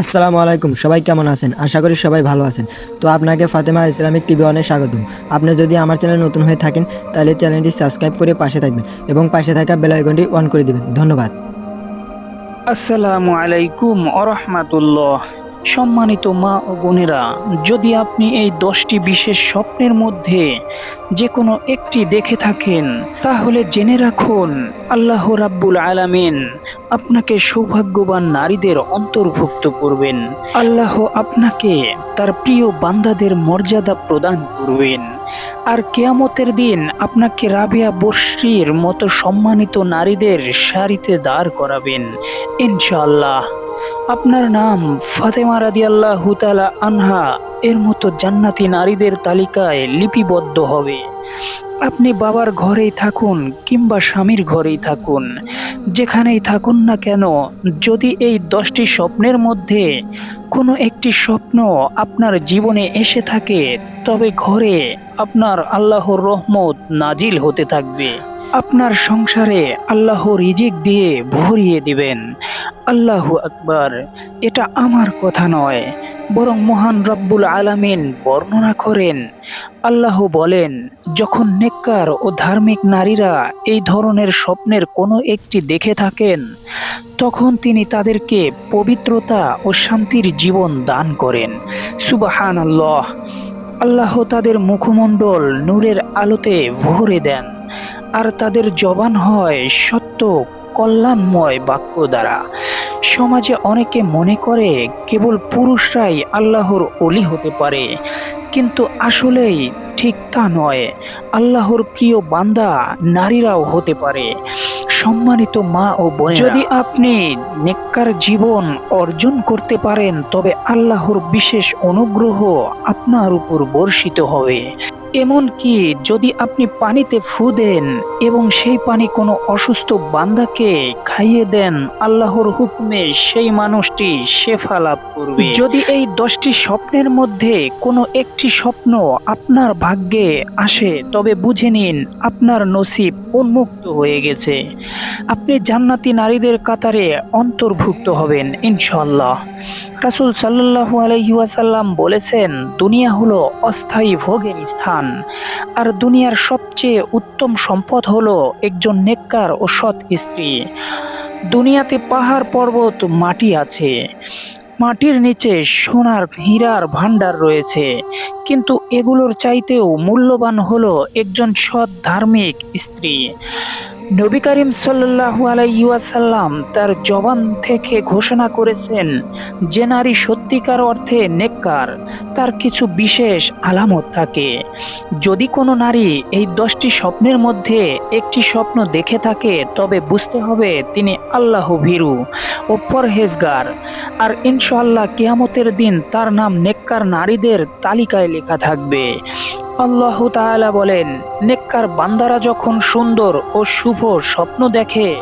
আসসালামু আলাইকুম, সবাই কেমন আছেন? আশা করি সবাই ভালো আছেন। তো আপনাকে ফাতেমা ইসলামিক টিভি অনেক স্বাগতম। আপনি যদি আমার চ্যানেল নতুন হয়ে থাকেন, তাহলে চ্যানেলটি সাবস্ক্রাইব করে পাশে থাকবেন এবং পাশে থাকা বেল আইকনটি অন করে দিবেন। ধন্যবাদ। আসসালামু আলাইকুম আরহামাতুল্লাহ সম্মানিত মা ও বোনেরা, যদি আপনি এই দশটি বিশেষ স্বপ্নের মধ্যে যে কোনো একটি দেখে থাকেন, তাহলে জেনে রাখুন, আল্লাহ রাব্বুল আলামিন আপনাকে সৌভাগ্যবান নারীদের অন্তর্ভুক্ত করবেন। আল্লাহ আপনাকে তার প্রিয় বান্দাদের মর্যাদা প্রদান করবেন। আর কেয়ামতের দিন আপনাকে রাবিয়া বর্ষির মতো সম্মানিত নারীদের সারিতে দাঁড় করাবেন, ইনশাআল্লাহ। আপনার নাম ফাতেমা রাদিয়াল্লাহ হুতালা আনহা। এর মতো জান্নাতি নারীদের তালিকায় লিপিবদ্ধ হবে। আপনি বাবার ঘরেই থাকুন কিংবা স্বামীর ঘরেই থাকুন। যেখানেই থাকুন না কেন, যদি এই দশটি স্বপ্নের মধ্যে কোনো একটি স্বপ্ন আপনার জীবনে এসে থাকে, তবে ঘরে আপনার আল্লাহর রহমত নাজিল হতে থাকবে। আপনার সংসারে আল্লাহ রিজিক দিয়ে ভরিয়ে দিবেন। আল্লাহ আকবার। এটা আমার কথা নয়, বরং মহান রব্বুল আলামিন বর্ণনা করেন। আল্লাহ বলেন, যখন নেককার ও ধার্মিক নারীরা এই ধরনের স্বপ্নের কোনো একটি দেখে থাকেন, তখন তিনি তাদেরকে পবিত্রতা ও শান্তির জীবন দান করেন। সুবাহান আল্লাহ আল্লাহ তাদের মুখমণ্ডল নূরের আলোতে ভরে দেন। আর তাদের জবান হয় সত্য কল্যাণময় বাক্য দ্বারা। সমাজে অনেকে মনে করে কেবল পুরুষরাই আল্লাহর অলি হতে পারে, কিন্তু আসলেই ঠিক তা নয়। আল্লাহর প্রিয় বান্দা নারীরাও হতে পারে। সম্মানিত মা ও বোন যদি আপনি নেককার জীবন অর্জন করতে পারেন, তবে আল্লাহর বিশেষ অনুগ্রহ আপনার উপর বর্ষিত হবে। এমনকি যদি আপনি পানিতে ফু দেন এবং সেই পানি কোনো অসুস্থ বান্দাকে খাইয়ে দেন, আল্লাহর হুকুমে সেই মানুষটি শেফা লাভ করবে। যদি এই দশটি স্বপ্নের মধ্যে কোনো একটি স্বপ্ন আপনার ভাগ্যে আসে, তবে বুঝে নিন আপনার নসিব উন্মুক্ত হয়ে গেছে। আপনি জান্নাতি নারীদের কাতারে অন্তর্ভুক্ত হবেন ইনশাল্লাহ রাসুল সাল্লাহু আলহিউসাল্লাম বলেছেন, দুনিয়া হলো অস্থায়ী ভোগের স্থান, আর দুনিয়ার সবচেয়ে উত্তম সম্পদ হলো একজন নেককার ও সৎ স্ত্রী। দুনিয়াতে পাহাড়, পর্বত, মাটি আছে। মাটির নিচে সোনার হীরার ভাণ্ডার রয়েছে। কিন্তু এগুলোর চাইতেও মূল্যবান হলো একজন সৎ ধার্মিক স্ত্রী। নবী করিম সাল্লাহু আলাইসাল্লাম তার জবান থেকে ঘোষণা করেছেন যে নারী সত্যিকার অর্থে নেককার, তার কিছু বিশেষ আলামত থাকে। যদি কোনো নারী এই দশটি স্বপ্নের মধ্যে একটি স্বপ্ন দেখে থাকে, তবে বুঝতে হবে তিনি আল্লাহ ভীরু ও পরহেজগার। আর ইনশাআল্লাহ কেয়ামতের দিন তার নাম নেককার নারীদের তালিকায় লেখা থাকবে। আল্লাহ তাআলা বলেন, নেককার বান্দারা যখন সুন্দর ও শুভ স্বপ্ন দেখে,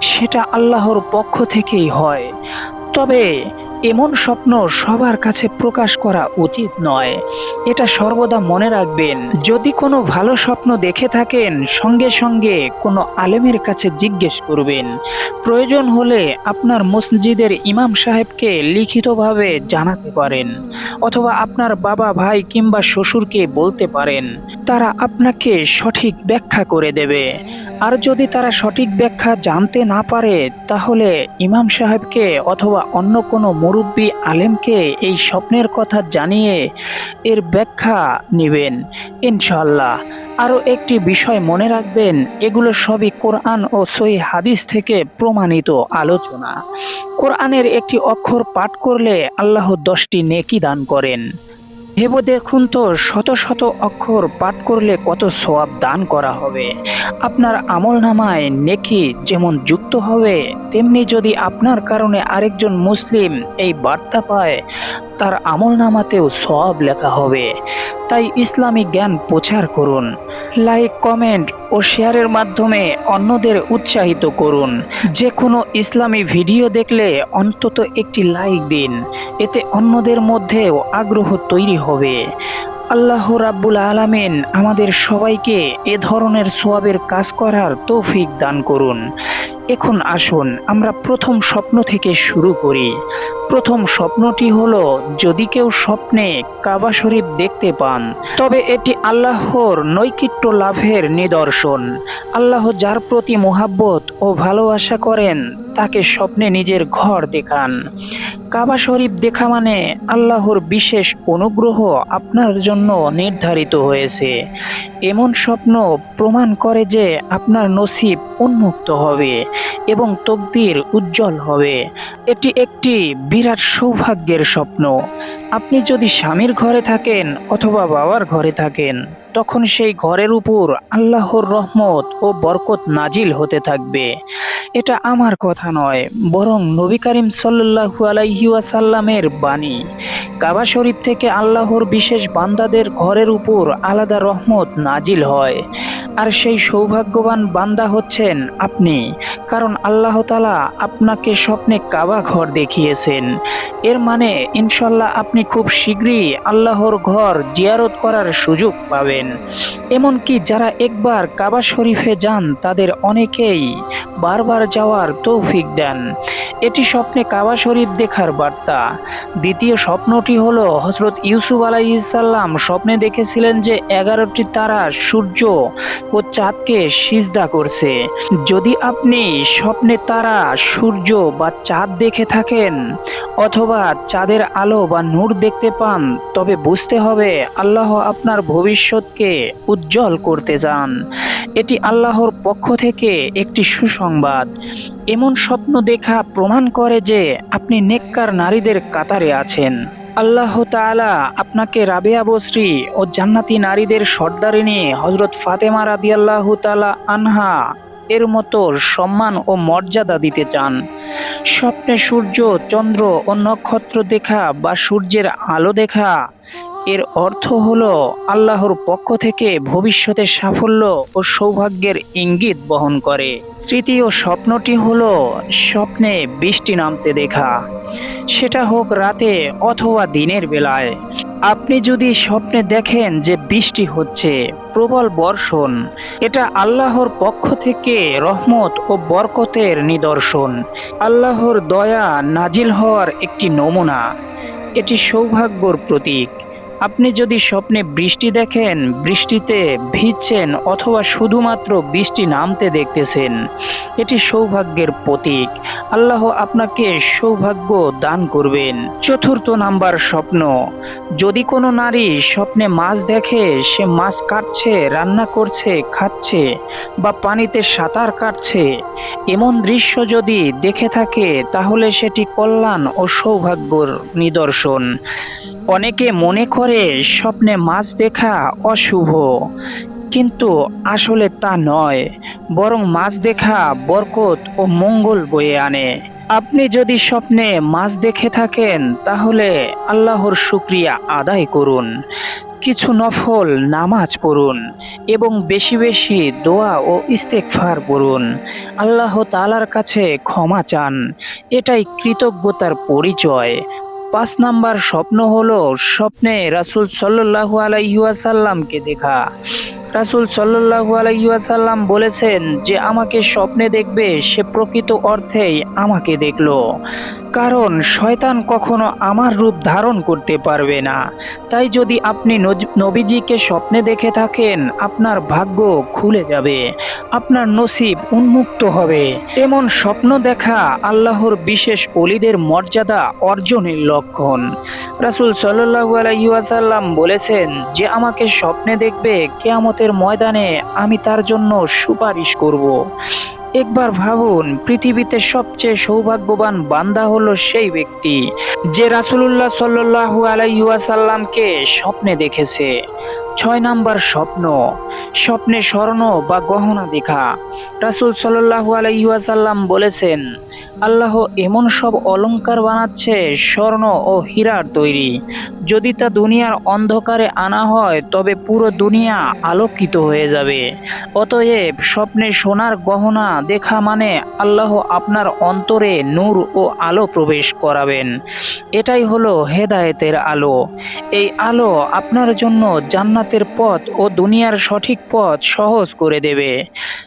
সেটা আল্লাহর পক্ষ থেকেই হয়। তবে এমন স্বপ্ন সবার কাছে প্রকাশ করা উচিত নয়। এটা সর্বদা মনে রাখবেন, যদি কোনো ভালো স্বপ্ন দেখে থাকেন, সঙ্গে সঙ্গে কোনো আলেমের কাছে জিজ্ঞেস করবেন। প্রয়োজন হলে আপনার মসজিদের ইমাম সাহেবকে লিখিতভাবে জানাতে পারেন, অথবা আপনার বাবা ভাই কিংবা শ্বশুরকে বলতে পারেন। তারা আপনাকে সঠিক ব্যাখ্যা করে দেবে। আর যদি তারা সঠিক ব্যাখ্যা জানতে না পারে, তাহলে ইমাম সাহেবকে অথবা অন্য কোনো মুরব্বী আলেমকে এই স্বপ্নের কথা জানিয়ে এর ব্যাখ্যা নেবেন। ইনশাল্লাহ আরও একটি বিষয় মনে রাখবেন, এগুলো সবই কোরআন ও সই হাদিস থেকে প্রমাণিত আলোচনা। কোরআনের একটি অক্ষর পাঠ করলে আল্লাহ দশটি নেকি দান করেন। ভেবে দেখুন তো, শত শত অক্ষর পাঠ করলে কত সোয়াব দান করা হবে। আপনার আমল নামায় নেকি যেমন যুক্ত হবে, তেমনি যদি আপনার কারণে আরেকজন মুসলিম এই বার্তা পায়, তার আমল নামাতেও সওয়াব লেখা হবে। তাই ইসলামী জ্ঞান প্রচার করুন। লাইক, কমেন্ট ও শেয়ারের মাধ্যমে অন্যদের উৎসাহিত করুন। যে কোনো ইসলামী ভিডিও দেখলে অন্তত একটি লাইক দিন। এতে অন্যদের মধ্যেও আগ্রহ তৈরি হবে। আল্লাহ রাব্বুল আলামিন আমাদের সবাইকে এ ধরনের সোয়াবের কাজ করার তৌফিক দান করুন। এখন আসুন, আমরা প্রথম স্বপ্ন থেকে শুরু করি। প্রথম স্বপ্নটি হল, যদি কেউ স্বপ্নে কাবা শরীফ দেখতে পান, তবে এটি আল্লাহর নৈকিট্য লাভের নিদর্শন। আল্লাহ যার প্রতি মোহাব্বত ও ভালোবাসা করেন, তাকে স্বপ্নে নিজের ঘর দেখান। কাবা শরীফ দেখা মানে আল্লাহর বিশেষ অনুগ্রহ আপনার জন্য নির্ধারিত হয়েছে। এমন স্বপ্ন প্রমাণ করে যে আপনার নসিব উন্মুক্ত হবে এবং তকদির উজ্জ্বল হবে। এটি একটি বিরাট সৌভাগ্যের স্বপ্ন। আপনি যদি স্বামীর ঘরে থাকেন অথবা বাবার ঘরে থাকেন তখন সেই ঘরের উপর আল্লাহর রহমত ও বরকত নাজিল হতে থাকবে। এটা আমার কথা নয়, বরং নবী করিম সাল্লু আলাইহি ওয়াসাল্লামের বাণী। কাবা শরীফ থেকে আল্লাহর বিশেষ বান্দাদের ঘরের উপর আলাদা রহমত নাজিল হয়। আর সেই সৌভাগ্যবান বান্দা হচ্ছেন আপনি, কারণ আল্লাহ তালা আপনাকে স্বপ্নে কাবা ঘর দেখিয়েছেন। এর মানে ইনশাল্লাহ আপনি খুব শীঘ্রই আল্লাহর ঘর জিয়ারত করার সুযোগ পাবেন। এমনকি যারা একবার কাবা শরীফে যান, তাদের অনেকেই বারবার যাওয়ার তৌফিক দেন। এটি স্বপ্নে কাবা শরীফ দেখার বার্তা। দ্বিতীয় স্বপ্নটি হলো হজরত ইউসুফ আলাইসাল্লাম স্বপ্নে দেখেছিলেন যে এগারোটি তারা সূর্য ও চাঁদকে সিজদা করছে। যদি আপনি স্বপ্নে তারা, সূর্য বা চাঁদ দেখে থাকেন অথবা চাঁদের আলো বা নূর দেখতে পান, তবে বুঝতে হবে আল্লাহ আপনার ভবিষ্যৎকে উজ্জ্বল করতে চান। এটি আল্লাহর পক্ষ থেকে একটি সুসংবাদ। এমন স্বপ্ন দেখা প্রমাণ করে যে আপনি নেককার নারীদের কাতারে আছেন। আল্লাহ তাআলা আপনাকে রাবেয়া বশ্রী ও জান্নাতি নারীদের সর্দারিনী হজরত ফাতেমা রাদিয়াল্লাহু তালা আনহা এর মতো সম্মান ও মর্যাদা দিতে চান। স্বপ্নে সূর্য, চন্দ্র ও নক্ষত্র দেখা বা সূর্যের আলো দেখা এর অর্থ হলো আল্লাহর পক্ষ থেকে ভবিষ্যতের সাফল্য ও সৌভাগ্যের ইঙ্গিত বহন করে। তৃতীয় স্বপ্নটি হলো স্বপ্নে বৃষ্টি নামতে দেখা। সেটা হোক রাতে অথবা দিনের বেলায়। আপনি যদি স্বপ্নে দেখেন যে বৃষ্টি হচ্ছে, প্রবল বর্ষণ, এটা আল্লাহর পক্ষ থেকে রহমত ও বরকতের নিদর্শন। আল্লাহর দয়া নাজিল হওয়ার একটি নমুনা। এটি সৌভাগ্যর প্রতীক। আপনি যদি স্বপ্নে বৃষ্টি দেখেন, বৃষ্টিতে ভিজছেন অথবা শুধুমাত্র বৃষ্টি নামতে দেখতেছেন, এটি সৌভাগ্যের প্রতীক। আল্লাহ আপনাকে সৌভাগ্য দান করবেন। চতুর্থ নাম্বার স্বপ্ন, যদি কোনো নারী স্বপ্নে মাছ দেখে, সে মাছ কাটছে, রান্না করছে, খাচ্ছে বা পানিতে সাঁতার কাটছে, এমন দৃশ্য যদি দেখে থাকে, তাহলে সেটি কল্যাণ ও সৌভাগ্যর নিদর্শন। অনেকে মনে করে স্বপ্নে মাছ দেখা অশুভ, কিন্তু আসলে তা নয়, বরং মাছ দেখা বরকত ও মঙ্গল বয়ে আনে। আপনি যদি স্বপ্নে মাছ দেখে থাকেন, তাহলে আল্লাহর শুক্রিয়া আদায় করুন, কিছু নফল নামাজ পড়ুন, এবং বেশি বেশি দোয়া ও ইস্তেকফার পড়ুন। আল্লাহ তালার কাছে ক্ষমা চান, এটাই কৃতজ্ঞতার পরিচয়। পাঁচ নাম্বার স্বপ্ন হলো স্বপ্নে রাসুল সাল্লু আলাইসাল্লামকে দেখা। রাসুল সাল্লু আলাইসাল্লাম বলেছেন যে, আমাকে স্বপ্নে দেখবে, সে প্রকৃত অর্থেই আমাকে দেখল। কারণ শয়তান কখনো আমার রূপ ধারণ করতে পারবে না। তাই যদি আপনি নবীজিকে স্বপ্নে দেখে থাকেন, আপনার ভাগ্য খুলে যাবে, আপনার নসিব উন্মুক্ত হবে। এমন স্বপ্ন দেখা আল্লাহর বিশেষ অলিদের মর্যাদা অর্জনের লক্ষণ। রাসুল সাল্লাহু আলাইসাল্লাম বলেছেন যে, আমাকে স্বপ্নে দেখবে কেয়ামতের ময়দানে আমি তার জন্য সুপারিশ করব। একবার ভাবুন, পৃথিবীতে সবচেয়ে সৌভাগ্যবান বান্দা হলো সেই ব্যক্তি যে রাসুলুল্লাহ সাল্লাহু আলাইসাল্লামকে স্বপ্নে দেখেছে। ছয় নাম্বার স্বপ্ন। স্বপ্নে স্বর্ণ বা গহনা দেখা। রাসুল সাল্লাহু আলাইসাল্লাম বলেছেন, আল্লাহ এমন সব অলংকার বানাচ্ছে স্বর্ণ ও হীরার তৈরি। যদি তা দুনিয়ার অন্ধকারে আনা হয়, তবে পুরো দুনিয়া আলোকিত হয়ে যাবে। অতএব স্বপ্নে সোনার গহনা দেখা মানে আল্লাহ আপনার অন্তরে নূর ও আলো প্রবেশ করাবেন। এটাই হলো হেদায়েতের আলো। এই আলো আপনার জন্য জান্নাতের পথ ও দুনিয়ার সঠিক পথ সহজ করে দেবে।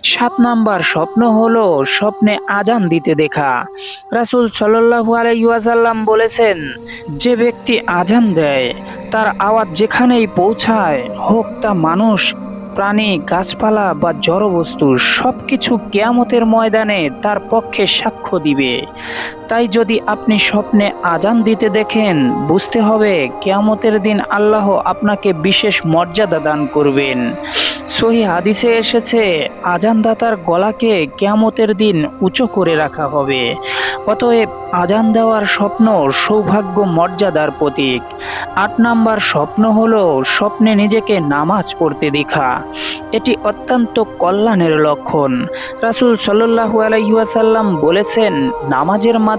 সাত নাম্বার স্বপ্ন হলো স্বপ্নে আজান দিতে দেখা। রাসূল সাল্লাল্লাহু আলাইহি ওয়াসাল্লাম বলেছেন, যে ব্যক্তি আজান দেয়, তার আওয়াজ যেখানেই পৌঁছায়, হোক তা মানুষ, প্রাণী, গাছপালা বা জড়বস্তু সব কিছু কেয়ামতের ময়দানে তার পক্ষে সাক্ষ্য দিবে। তাই যদি আপনি স্বপ্নে আজান দিতে দেখেন, বুঝতে হবে কেয়ামতের দিন আল্লাহ আপনাকে বিশেষ মর্যাদা দান করবেন। সহি হাদিসে এসেছে, আজানদাতার গলাকে কেয়ামতের দিন উঁচু করে রাখা হবে। অতএব আজান দেওয়ার স্বপ্ন সৌভাগ্য মর্যাদার প্রতীক। আট নাম্বার স্বপ্ন হলো স্বপ্নে নিজেকে নামাজ পড়তে দেখা। এটি অত্যন্ত কল্যাণের লক্ষণ। রাসূল সাল্লাল্লাহু আলাইহি ওয়াসাল্লাম বলেছেন, নামাজের মাধ্যমে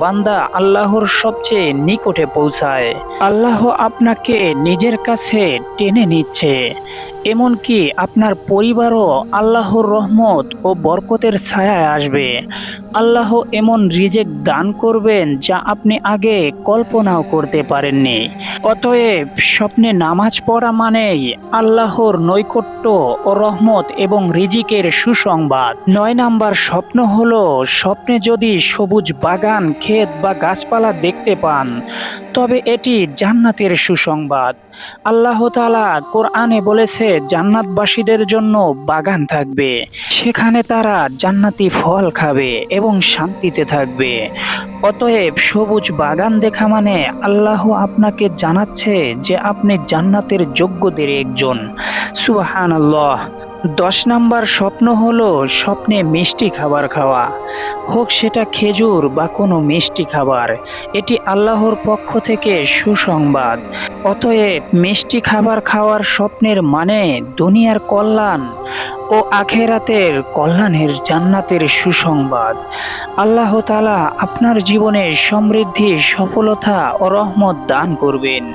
বান্দা আল্লাহর সবচেয়ে নিকটে পৌঁছায়। আল্লাহ আপনাকে নিজের কাছে টেনে নিচ্ছে। এমনকি আপনার পরিবারও আল্লাহর রহমত ও বরকতের ছায়ায় আসবে। আল্লাহ এমন রিজেক দান করবেন যা আপনি আগে কল্পনাও করতে পারেননি। অতএব স্বপ্নে নামাজ পড়া মানেই আল্লাহর নৈকট্য ও রহমত এবং রিজিকের সুসংবাদ। নয় নাম্বার স্বপ্ন হল, স্বপ্নে যদি সবুজ বাগান, ক্ষেত বা গাছপালা দেখতে পান, তবে এটি জান্নাতের সুসংবাদ। আল্লাহ তালা কোরআনে বলেছে, জান্নাতবাসীদের জন্য বাগান থাকবে। সেখানে তারা জান্নাতি ফল খাবে এবং শান্তিতে থাকবে। অতএব সবুজ বাগান দেখা মানে আল্লাহ আপনাকে জানাচ্ছে যে আপনি জান্নাতের যোগ্যদের একজন। সুবাহান আল্লাহ দশ নাম্বার স্বপ্ন হলো স্বপ্নে মিষ্টি খাবার খাওয়া। হোক সেটা খেজুর বা কোনো মিষ্টি খাবার, এটি আল্লাহর পক্ষ থেকে সুসংবাদ। অতএব মিষ্টি খাবার খাওয়ার স্বপ্নের মানে দুনিয়ার কল্যাণ ও আখেরাতের কল্যাণের জান্নাতের সুসংবাদ। আল্লাহ তাআলা আপনার জীবনে সমৃদ্ধি, সফলতা ও রহমত দান করবেন।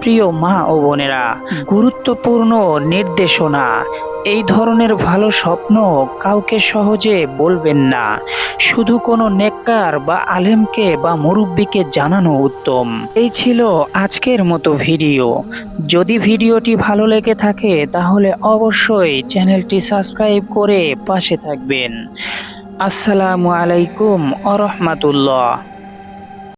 প্রিয় মা ও বোনেরা, গুরুত্বপূর্ণ নির্দেশনা এই ধরনের ভালো স্বপ্ন কাউকে সহজে বলবেন না। শুধু কোনো নেককার বা আলেমকে বা মুরব্বীকে জানানো উত্তম। এই ছিল আজকের মতো ভিডিও। যদি ভিডিওটি ভালো লেগে থাকে, তাহলে অবশ্যই চ্যানেলটি সাবস্ক্রাইব করে পাশে থাকবেন। আসসালামু আলাইকুম আ রহমাতুল্লাহ